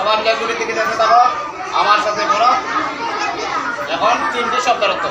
সবাই দিকে দেখতে থাকো আমার সাথে বলো এখন তিনটি শব্দের অর্থ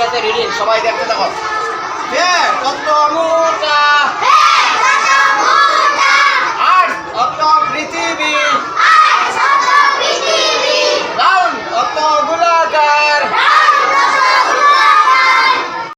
সাথে রিডিং সবাই দেখতে থাকো। হ্যাঁ কত মোটা।